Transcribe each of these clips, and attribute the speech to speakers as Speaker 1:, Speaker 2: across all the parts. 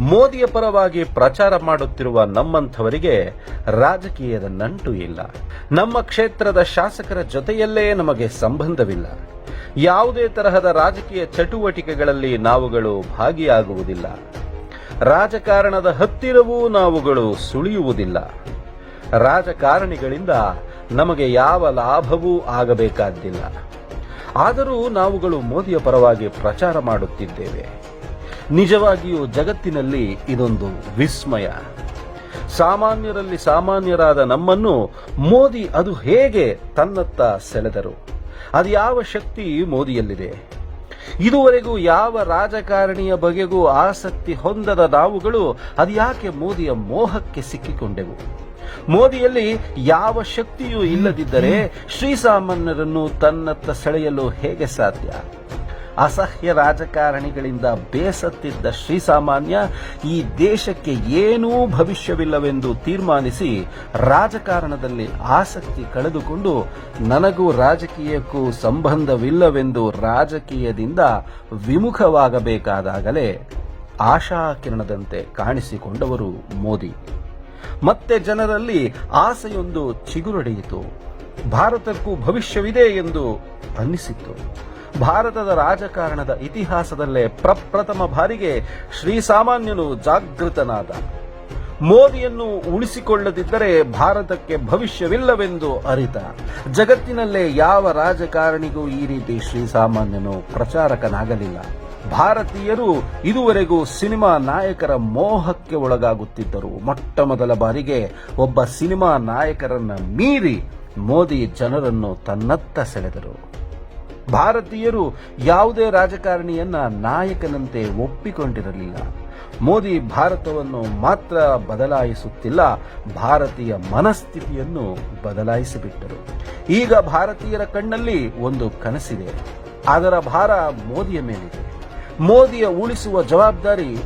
Speaker 1: ಮೋದಿಯ ಪರವಾಗಿ ಪ್ರಚಾರ ಮಾಡುತ್ತಿರುವ ನಮ್ಮಂಥವರಿಗೆ ರಾಜಕೀಯದ ನಂಟು ಇಲ್ಲ. ನಮ್ಮ ಕ್ಷೇತ್ರದ ಶಾಸಕರ ಜೊತೆಯಲ್ಲೇ ನಮಗೆ ಸಂಬಂಧವಿಲ್ಲ. ಯಾವುದೇ ತರಹದ ರಾಜಕೀಯ ಚಟುವಟಿಕೆಗಳಲ್ಲಿ ನಾವುಗಳು ಭಾಗಿಯಾಗುವುದಿಲ್ಲ. ರಾಜಕಾರಣದ ಹತ್ತಿರವೂ ನಾವುಗಳು ಸುಳಿಯುವುದಿಲ್ಲ. ರಾಜಕಾರಣಿಗಳಿಂದ ನಮಗೆ ಯಾವ ಲಾಭವೂ ಆಗಬೇಕಾದ್ದಿಲ್ಲ ಆದರೂ ನಾವುಗಳು ಮೋದಿಯ ಪರವಾಗಿ ಪ್ರಚಾರ ಮಾಡುತ್ತಿದ್ದೇವೆ. ನಿಜವಾಗಿಯೂ ಜಗತ್ತಿನಲ್ಲಿ ಇದೊಂದು ವಿಸ್ಮಯ. ಸಾಮಾನ್ಯರಲ್ಲಿ ಸಾಮಾನ್ಯರಾದ ನಮ್ಮನ್ನು ಮೋದಿ ಅದು ಹೇಗೆ ತನ್ನತ್ತ ಸೆಳೆದರು? ಅದು ಯಾವ ಶಕ್ತಿ ಮೋದಿಯಲ್ಲಿದೆ? ಇದುವರೆಗೂ ಯಾವ ರಾಜಕಾರಣಿಯ ಬಗೆಗೂ ಆಸಕ್ತಿ ಹೊಂದದ ನಾವುಗಳು ಅದ್ಯಾಕೆ ಮೋದಿಯ ಮೋಹಕ್ಕೆ ಸಿಕ್ಕಿಕೊಂಡೆವು? ಮೋದಿಯಲ್ಲಿ ಯಾವ ಶಕ್ತಿಯೂ ಇಲ್ಲದಿದ್ದರೆ ಶ್ರೀಸಾಮಾನ್ಯರನ್ನು ತನ್ನತ್ತ ಸೆಳೆಯಲು ಹೇಗೆ ಸಾಧ್ಯ? ಅಸಹ್ಯ ರಾಜಕಾರಣಿಗಳಿಂದ ಬೇಸತ್ತಿದ್ದ ಶ್ರೀಸಾಮಾನ್ಯ ಈ ದೇಶಕ್ಕೆ ಏನೂ ಭವಿಷ್ಯವಿಲ್ಲವೆಂದು ತೀರ್ಮಾನಿಸಿ ರಾಜಕಾರಣದಲ್ಲಿ ಆಸಕ್ತಿ ಕಳೆದುಕೊಂಡು ನನಗೂ ರಾಜಕೀಯಕ್ಕೂ ಸಂಬಂಧವಿಲ್ಲವೆಂದು ರಾಜಕೀಯದಿಂದ ವಿಮುಖವಾಗಬೇಕಾದಾಗಲೇ ಆಶಾಕಿರಣದಂತೆ ಕಾಣಿಸಿಕೊಂಡವರು ಮೋದಿ. ಮತ್ತೆ ಜನರಲ್ಲಿ ಆಸೆಯೊಂದು ಚಿಗುರೊಡೆಯಿತು. ಭಾರತಕ್ಕೂ ಭವಿಷ್ಯವಿದೆ ಎಂದು ಅನ್ನಿಸಿತು ಭಾರತದ ರಾಜಕಾರಣದ ಇತಿಹಾಸದಲ್ಲೇ ಪ್ರಪ್ರಥಮ ಬಾರಿಗೆ ಶ್ರೀಸಾಮಾನ್ಯನು ಜಾಗೃತನಾದ. ಮೋದಿಯನ್ನು ಉಳಿಸಿಕೊಳ್ಳದಿದ್ದರೆ ಭಾರತಕ್ಕೆ ಭವಿಷ್ಯವಿಲ್ಲವೆಂದು ಅರಿತ. ಜಗತ್ತಿನಲ್ಲೇ ಯಾವ ರಾಜಕಾರಣಿಗೂ ಈ ರೀತಿ ಶ್ರೀಸಾಮಾನ್ಯನು ಪ್ರಚಾರಕನಾಗಲಿಲ್ಲ. ಭಾರತೀಯರು ಇದುವರೆಗೂ ಸಿನಿಮಾ ನಾಯಕರ ಮೋಹಕ್ಕೆ ಒಳಗಾಗುತ್ತಿದ್ದರು. ಮೊಟ್ಟ ಮೊದಲ ಬಾರಿಗೆ ಒಬ್ಬ ಸಿನಿಮಾ ನಾಯಕರನ್ನ ಮೀರಿ ಮೋದಿ ಜನರನ್ನು ತನ್ನತ್ತ ಸೆಳೆದರು. ಭಾರತೀಯರು ಯಾವುದೇ ರಾಜಕಾರಣಿಯನ್ನ ನಾಯಕನಂತೆ ಒಪ್ಪಿಕೊಂಡಿರಲಿಲ್ಲ. ಮೋದಿ ಭಾರತವನ್ನು ಮಾತ್ರ ಬದಲಾಯಿಸುತ್ತಿಲ್ಲ, ಭಾರತೀಯ ಮನಸ್ಥಿತಿಯನ್ನು ಬದಲಾಯಿಸಿಬಿಟ್ಟರು. ಈಗ ಭಾರತೀಯರ ಕಣ್ಣಲ್ಲಿ ಒಂದು ಕನಸಿದೆ. ಅದರ ಭಾರ ಮೋದಿಯ ಮೇಲಿದೆ. ಮೋದಿಯ ಉಳಿಸುವ ಜವಾಬ್ದಾರಿ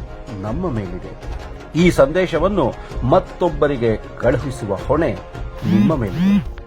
Speaker 1: ನಮ್ಮ ಮೇಲಿದೆ. ಈ ಸಂದೇಶವನ್ನು ಮತ್ತೊಬ್ಬರಿಗೆ ಕಳುಹಿಸುವ ಹೊಣೆ ನಿಮ್ಮ ಮೇಲಿದೆ.